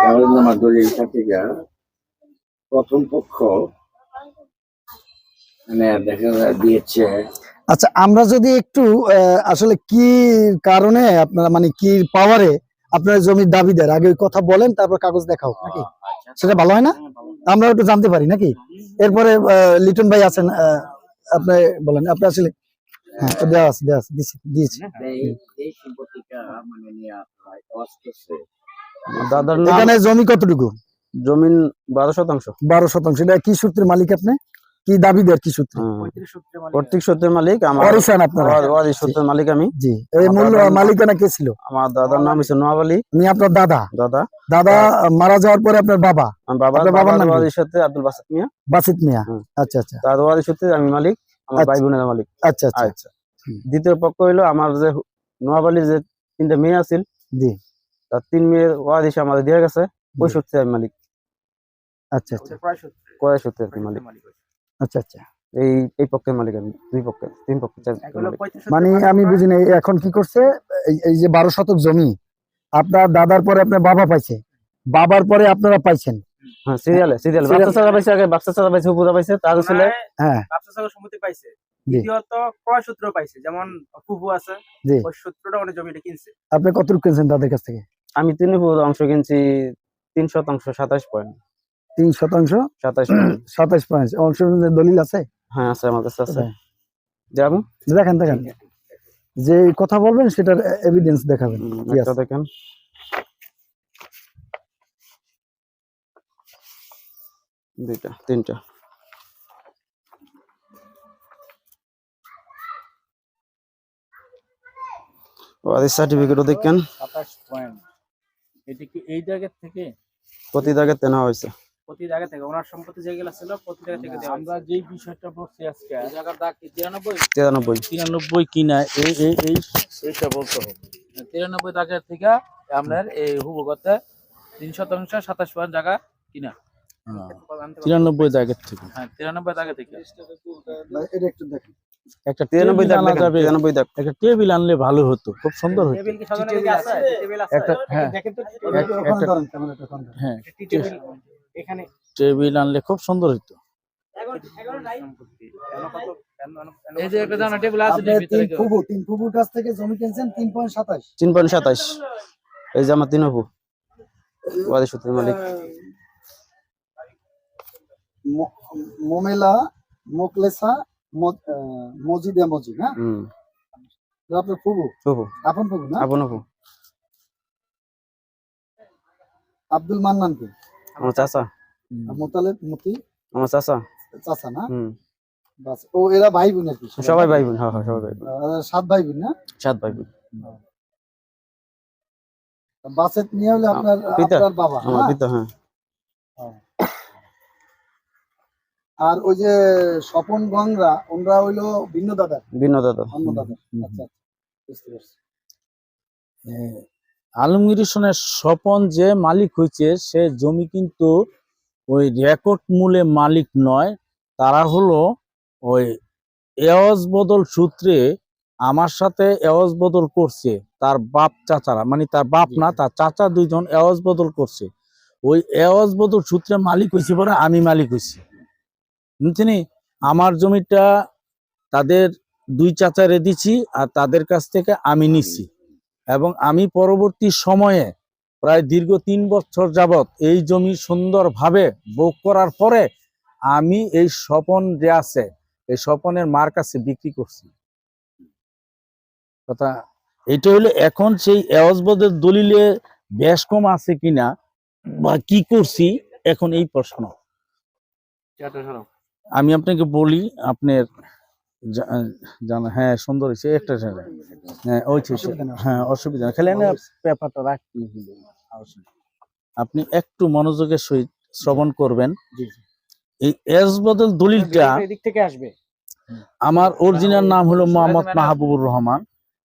কেবলনামা দলিল থেকে প্রথম পক্ষ মানে দেখা দিয়েছে। আচ্ছা আমরা যদি একটু আসলে কি কারণে আপনারা মানে কি পাওয়ারে আপনার জমির দাবিদার আগে ওই কথা বলেন তারপর কাগজ দেখাও নাকি? সেটা ভালো হয় না? আমরা একটু জানতে পারি নাকি? এরপরে লিটন ভাই আছেন আপনি বলেন আপনি আসলে হ্যাঁ দেওয়া আছে দেওয়া আছে দিছি দিয়েছি। দাদার নাম এখানে জমি কতটুকু? জমিন বারো শতাংশ। বারো শতাংশ। এটা কি সূত্রের মালিক আপনি? কি দাবিদার কি সূত্রে? প্রত্যেক সূত্রের মালিক। আমার আপনারা। সূত্রের মালিক আমি। জি। এই মূল মালিকানা কে ছিল? আমার দাদার নাম হচ্ছে নোয়াব আলী উনি আপনার দাদা। দাদা। দাদা মারা যাওয়ার পরে আপনার বাবা? আমার বাবা বাবার নাম? ওয়ারিশ আব্দুল বাসিত মিয়া। বাসিত মিয়া। আচ্ছা আচ্ছা। তার ওয়ারিশ সূত্রে আমি মালিক আমার আচ্ছা। ভাই বোনের মালিক। আচ্ছা আচ্ছা। আচ্ছা। দ্বিতীয় পক্ষ হইল আমার যে নোয়াব আলীর যে তিনটা মেয়ে আছিল জি। তার তিন মেয়ের আমাদের দিয়ে গেছে ওই সূত্রে আমি মালিক। আচ্ছা আচ্ছা। কয় সূত্রে আর কি মালিক। আচ্ছা আচ্ছা। এই এই পক্ষের মালিক আমি দুই পক্ষের তিন। মানে আমি বুঝি না এখন কি করছে? এই- যে বারো শতক জমি আপনার দাদার পরে আপনার বাবা পাইছে। বাবার পরে আপনারা পাইছেন। হ্যাঁ সিরিয়ালে সিরিয়াল বাচ্চা পাইছে আগে বাচ্চা পাইছে উপরা পাইছে তার ছেলে। হ্যাঁ। সম্মতি পাইছে। দ্বিতীয়ত ক্রয় সূত্র পাইছে। যেমন ফুফু আছে জি। ওই সূত্রটা মানে জমিটা কিনছে। আপনি কতটুকু কিনছেন তাদের কাছ থেকে? আমি তিন অংশ কিনছি তিন শতাংশ সাতাশ পয়েন্ট। তিন শতাংশ? সাতাশ পয়েন্ট। সাতাশ পয়েন্ট। অংশ দলিল আছে? হ্যাঁ আছে আমার কাছে আছে? যাব দেখেন দেখেন। যে কথা বলবেন সেটার এভিডেন্স দেখাবেন? দেখেন। দুইটা তিনটা। ওদের সার্টিফিকেটও দেখেন। সাতাশ পয়েন্ট। এটা কি এই জায়গা থেকে? প্রতি দাগে তেনা হয়েছে। প্রতি জায়গা থেকে। ওনার সম্পত্তি যেগুলো ছিল প্রতি জায়গা থেকে আমরা। যেই বিষয়টা বলছি আজকে এই জায়গার দাগ কি? তিরানব্বই? তিরানব্বই। তিরানব্বই কিনা এই এই এই এইটা বলতে হবে। তিরানব্বই দাগের থেকে আপনার এই হুবগতে তিন শতাংশ সাতাশ পয়েন্ট জায়গা কিনা। তিরানব্বই দাগের থেকে। হ্যাঁ তিরানব্বই দাগের থেকে। এটা একটু দেখেন। একটা টেবিল আনা যাবে। একটা টেবিল আনলে ভালো হতো খুব সুন্দর হতো। টেবিল কি সাজানো দিকে আছে? টেবিল আছে। একটা হ্যাঁ। দেখেন তো একটা- ধরেন, ক্যামেরাটা ওখানে ধরেন। হ্যাঁ। টেবিল এখানে। টেবিল আনলে খুব সুন্দর হতো সম্পত্তি কেন কত কেন কেন এই যে একটা জানা টেবিল আছে আপনি তিন ফুবু তিন ফুবুর কাছ থেকে জমি কিনছেন তিন পয়েন্ট সাতাশ। তিন পয়েন্ট সাতাশ। এই যে আমার তিন হবু সূত্রের মালিক। মোমেলা মোকলেসা মজিদে মজি না? আপনার ফুবু? হবু আপন ফুবু না? আপন হবু আব্দুল মান্নান কে? আমার চাচা। মোতালেব মতি? আমার চাচা। চাচা না? হম। বাস ও এরা ভাই বোন আর কি? সবাই ভাই বোন হ্যাঁ হ্যাঁ সবাই ভাই বোন সাত ভাই বোন না? সাত ভাই বোন বাসেত নিয়ে হলে আপনার আপনার বাবা আমার? পিতা হ্যাঁ। আর ওই যে স্বপন গংরা ওনরা হইল ভিন্ন দাদা বিন্ন দাদা। অন্য দাদা আচ্ছা আচ্ছা, বুঝতে পারছি। আলমগীর হোসেনের স্বপন যে মালিক হয়েছে সে জমি কিন্তু ওই রেকর্ড মূলে মালিক নয় তারা হলো ওই এওয়াজ বদল সূত্রে আমার সাথে এওয়াজ বদল করছে তার বাপ চাচারা মানে তার বাপ না তার চাচা দুইজন এওয়াজ বদল করছে। ওই এওয়াজ বদল সূত্রে মালিক হয়েছে পরে আমি মালিক হয়েছি বুঝছেন আমার জমিটা তাদের দুই চাচারে দিছি আর তাদের কাছ থেকে আমি নিছি। এবং আমি পরবর্তী সময়ে প্রায় দীর্ঘ তিন বছর যাবত এই জমি সুন্দরভাবে ভোগ করার পরে আমি এই স্বপন যে আছে, এই স্বপনের মার কাছে বিক্রি করছি। কথা, এটা হলো এখন সেই এওয়াজবদের দলিলে বেশ কম আছে কিনা বা কি করছি, এখন এই প্রশ্ন। আমি আপনাকে বলি আপনার জানা হ্যাঁ সুন্দর হয়েছে একটা হ্যাঁ ওই হ্যাঁ অসুবিধা খালি না পেপারটা রাখতে আপনি একটু মনোযোগের সহিত শ্রবণ করবেন। এই এস বদল দলিলটা থেকে আসবে। আমার অরিজিনাল নাম হলো মোহাম্মদ মাহবুবুর রহমান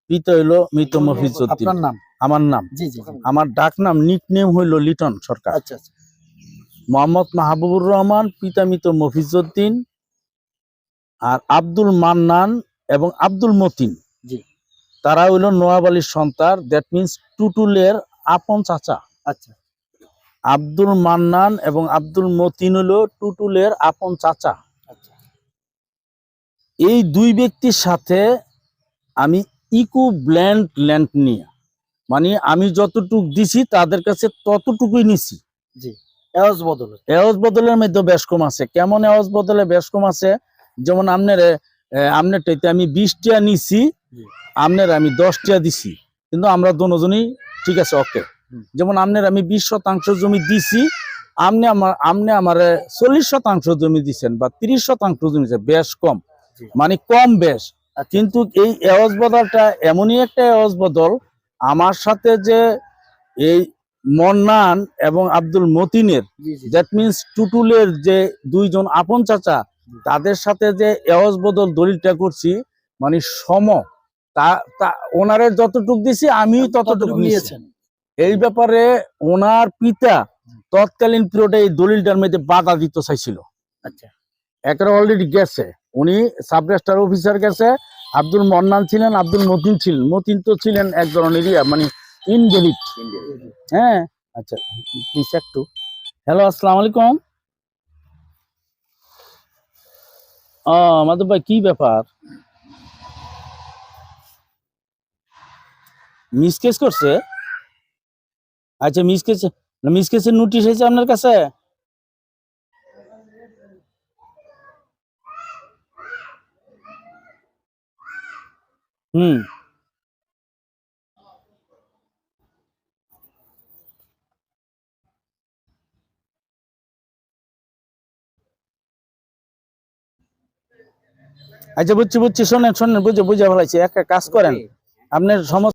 পিতা হইল মৃত মফিজুদ্দিন নাম? আমার নাম। আমার ডাক নাম নিক নেম হইল লিটন সরকার। আচ্ছা আচ্ছা। মোহাম্মদ মাহবুবুর রহমান পিতামিত মফিজুদ্দিন আর আব্দুল মান্নান এবং আব্দুল মতিন। তারা হইল নোয়াব আলীর সন্তান। দ্যাট মিনস টুটুলের আপন চাচা। আচ্ছা। আব্দুল মান্নান এবং আব্দুল মতিন হলো টুটুলের আপন চাচা। আচ্ছা। এই দুই ব্যক্তির সাথে আমি ইকো ব্ল্যান্ড ল্যান্ড নিয়ে মানে আমি যতটুক দিছি তাদের কাছে ততটুকুই নিছি। জি। এওয়াজ বদল। এওয়াজ বদলের মধ্যে বেশ কম আছে। কেমন এওয়াজ বদলে বেশ কম আছে? যেমন আপনার আপনারটাইতে আমি বিশটা নিছি আপনার আমি দশটা দিছি। কিন্তু আমরা দুজনই ঠিক আছে ওকে। যেমন আপনার আমি বিশ শতাংশ জমি দিছি আপনি আমার আপনি আমার চল্লিশ শতাংশ জমি দিছেন বা তিরিশ শতাংশ জমি বেশ কম। মানে কম বেশ। আচ্ছা। কিন্তু এই এওয়াজ বদলটা এমনই একটা এওয়াজ বদল আমার সাথে যে এই মন্নান এবং আব্দুল মতিনের। দ্যাট মিন্স টুটুলের যে দুইজন আপন চাচা তাদের সাথে যে এওয়াজ বদল দলিলটা করছি মানে সম তা তা ওনারে যতটুক দিছি আমি ততটুকু নিয়েছি। নিয়েছেন। এই ব্যাপারে ওনার পিতা তৎকালীন পিরিয়ডে এই দলিলটার মধ্যে বাধা দিতে চাইছিল। আচ্ছা। একটা অলরেডি গেছে। উনি সাব রেজিস্ট্রার অফিসার গেছে। আব্দুল মন্নান ছিলেন আব্দুল মতিন ছিলেন। মতিন তো ছিলেন এক ধরনের ইয়া মানে ইনভ্যালিড হ্যাঁ? আচ্ছা প্লিজ একটু হ্যালো আসসালামু আলাইকুম ও মাধব ভাই, কি ব্যাপার? মিসকেস করছে? আচ্ছা মিসকেস মিসকেসের নোটিশ হয়েছে আপনার কাছে? হুম। আচ্ছা বুঝছি বুঝছি শোনেন শোনেন বুঝে বুঝে ভালো একটা কাজ করেন। আপনার সমস্ত